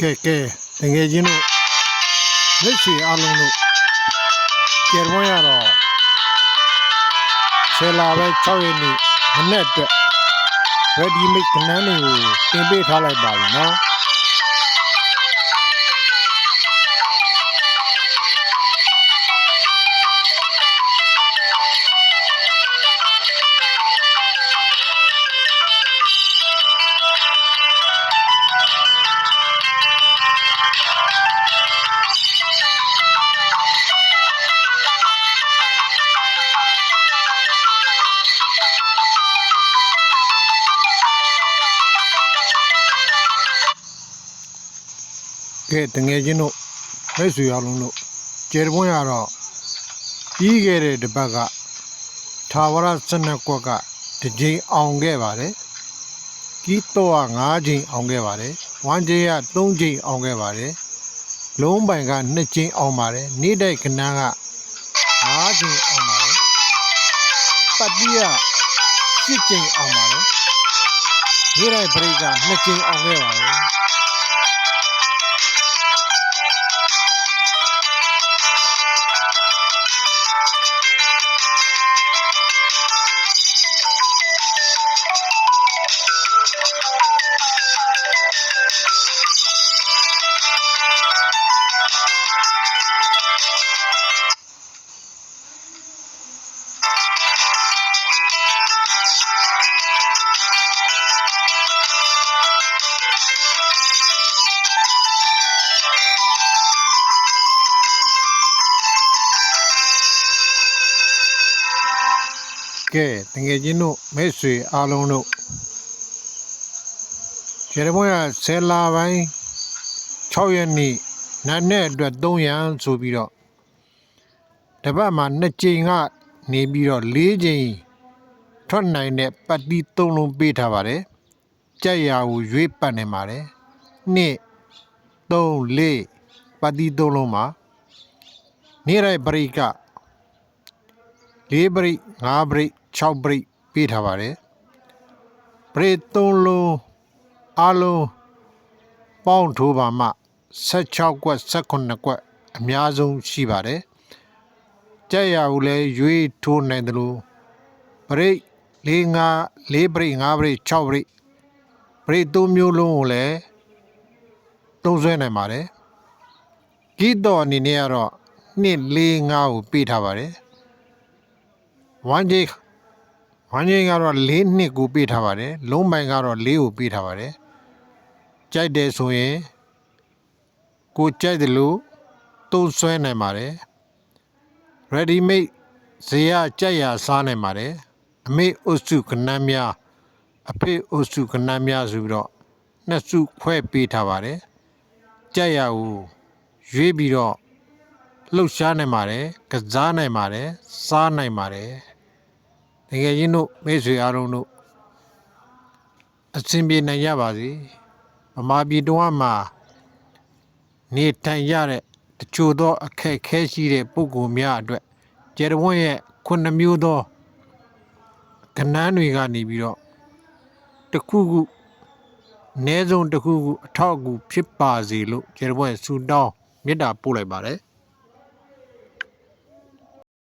ကဲကဲတငယ်ချင်းတို့လက်ရှိအားလုံးတို့ကျေပွင့်ရတော့ဆယ်လာပဲ6ရက်နေ့မနေ့အတွက် ready made ကနန်းတွေကိုတင်ပေးထားလိုက်ပါပြီနော် ကဲတငယ်ချင်းတို့မိတ်ဆွေအားလုံးတို့ကျေပွင့်ရတော့ပြီးခဲ့တဲ့တစ်ပတ်ကထာဝရစနကွက်ကတစ်ကြိမ်အောင်ခဲ့ပါတယ်ကြီးတော့က9ကြိမ်အောင်ခဲ့ပါတယ်ဝမ်းကြေးက3ကြိမ်အောင်ခဲ့ပါတယ်လုံးပိုင်က2ကြိမ်အောင်ပါတယ်နေ့တိုက်ကနန်းက9ကြိမ်အောင်ပါတယ်ပတ်တိက7ကြိမ်အောင်ပါတယ်နေ့တိုင်းပရိက2ကြိမ်အောင်ခဲ့ပါတယ် ကဲတငယ်ချင်းတို့မိတ်ဆွေအားလုံးတို့ကျေရမွန်ရဆယ်လာပိုင်း6ရက်နေ့နာနဲ့အတွက်300ဆိုပြီးတော့တပတ်မှာ2ကြိမ်ကနေပြီးတော့4ကြိမ်ထွက်နိုင်တဲ့ပတ်တီ3လုံးပေးထားပါတယ်ကြက်ရာကိုရွေးပတ်နေပါတယ်2 3 4ပတ်တီ3လုံးမှာနေ့တိုင်းပရိက၄ပရိ၅ပရိ 6 break ပေးထားပါတယ် break 3လုံးအလုံးပေါင်းထိုးပါမှ16ကွက်18ကွက်အများဆုံးရှိပါတယ်ကြက်ရဟုလဲရွေးထိုးနိုင်တယ်လို့ break 4 5 4 break 5 break 6 break break 3မျိုးလုံးကိုလည်းသုံးဆွဲနိုင်ပါတယ်ဂီတော်အနေနဲ့ကတော့2 4 5ကိုပေးထားပါတယ်1 gig 1 chain ကတော့6နှစ်ကိုပေးထားပါတယ်လုံးပိုင်းကတော့6ကိုပေးထားပါတယ်ကြိုက်တယ်ဆိုရင်ကိုကြိုက်တယ်လို့သုံးဆွဲနိုင်ပါတယ် ready made ဈေးကကြိုက်ရာစားနိုင်ပါတယ်အမေအုပ်စုကဏ္ဍများအဖေအုပ်စုကဏ္ဍများဆိုပြီးတော့နှစ်စုခွဲပေးထားပါတယ်ကြိုက်ရာကိုရွေးပြီးတော့လှုပ်ရှားနိုင်ပါတယ်ကစားနိုင်ပါတယ်စားနိုင်ပါတယ် တကယ်ချင်းတို့မိတ်ဆွေအားလုံးတို့အစဉ်ပြေနိုင်ကြပါစေဗမာပြည်တော်မှာနေထိုင်ရတဲ့တချို့သောအခက်အခဲရှိတဲ့ပုဂ္ဂိုလ်များအတွက်ကျယ်တဝန်းရဲ့ခုနှစ်မျိုးသောကဏ္ဍတွေကနေပြီးတော့တစ်ခုခုအ ਨੇ ဆုံးတစ်ခုခုအထောက်အကူဖြစ်ပါစေလို့ကျယ်တဝန်းဆူတောင်းမေတ္တာပို့လိုက်ပါတယ်